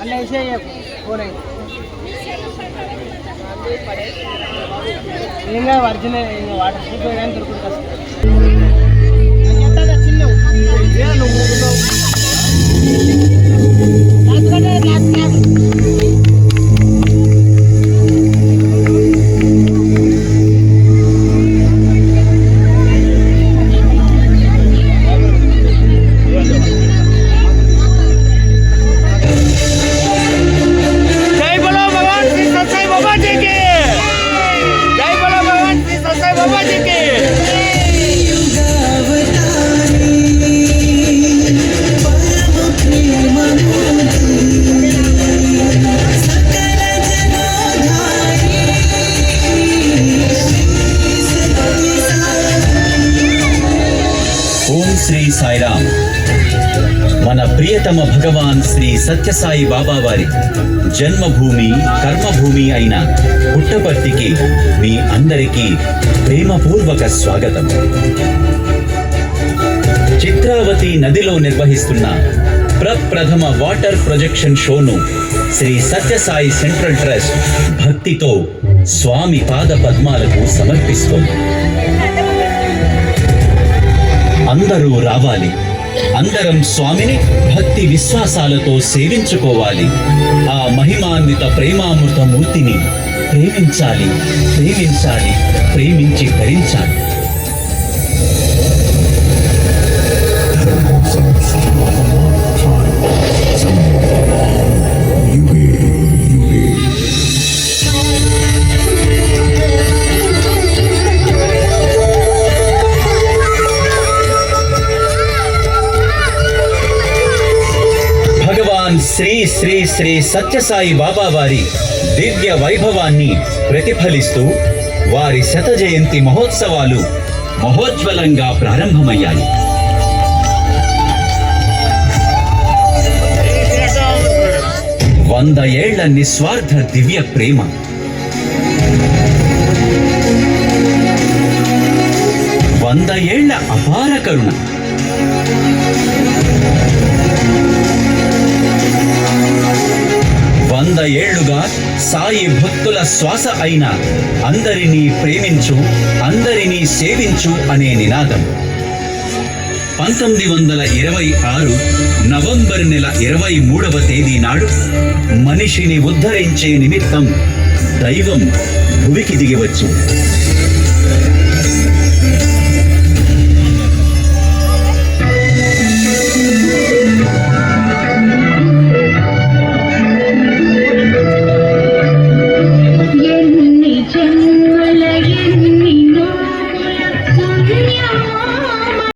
అన్న వేసే ఫోన్ ఇంకా ఒరిజినల్ ఇంకా వాటర్ సూపర్ కానీ దొరుకుతుంది ఓం శ్రీ సాయిరామ్. మన ప్రియతమ భగవాన్ శ్రీ సత్యసాయి బాబా వారి జన్మభూమి కర్మభూమి అయిన పుట్టపర్తికి మీ అందరికీ ప్రేమపూర్వక స్వాగతం. చిత్రావతి నదిలో నిర్వహిస్తున్న ప్రప్రథమ వాటర్ ప్రొజెక్షన్ షోను శ్రీ సత్యసాయి సెంట్రల్ ట్రస్ట్ భక్తితో స్వామి పాద పద్మాలకు సమర్పిస్తోంది. అందరూ రావాలి. అందరం స్వామిని భక్తి విశ్వాసాలతో సేవించుకోవాలి. ఆ మహిమాన్విత ప్రేమామృత మూర్తిని ప్రేమించాలి ప్రేమించాలి ప్రేమించి ధరించాలి శ్రీ శ్రీ శ్రీ సత్యసాయి బాబా వారి దివ్య వైభవాన్ని ప్రతిఫలిస్తూ వారి శత జయంతి మహోత్సవాలు మహోజ్వలంగా ప్రారంభమయ్యాయి. వంద ఏళ్ళ నిస్వార్థ దివ్య ప్రేమ. వంద ఏళ్ళ అపార కరుణ. వంద ఏళ్ళుగా సాయి భక్తుల శ్వాస అయిన అందరినీ ప్రేమించు అందరినీ సేవించు అనే నినాదం. పంతొమ్మిది వందల ఇరవై ఆరు నవంబర్ నెల ఇరవై మూడవ తేదీ నాడు మనిషిని ఉద్ధరించే నిమిత్తం దైవం భువికి దిగి వచ్చింది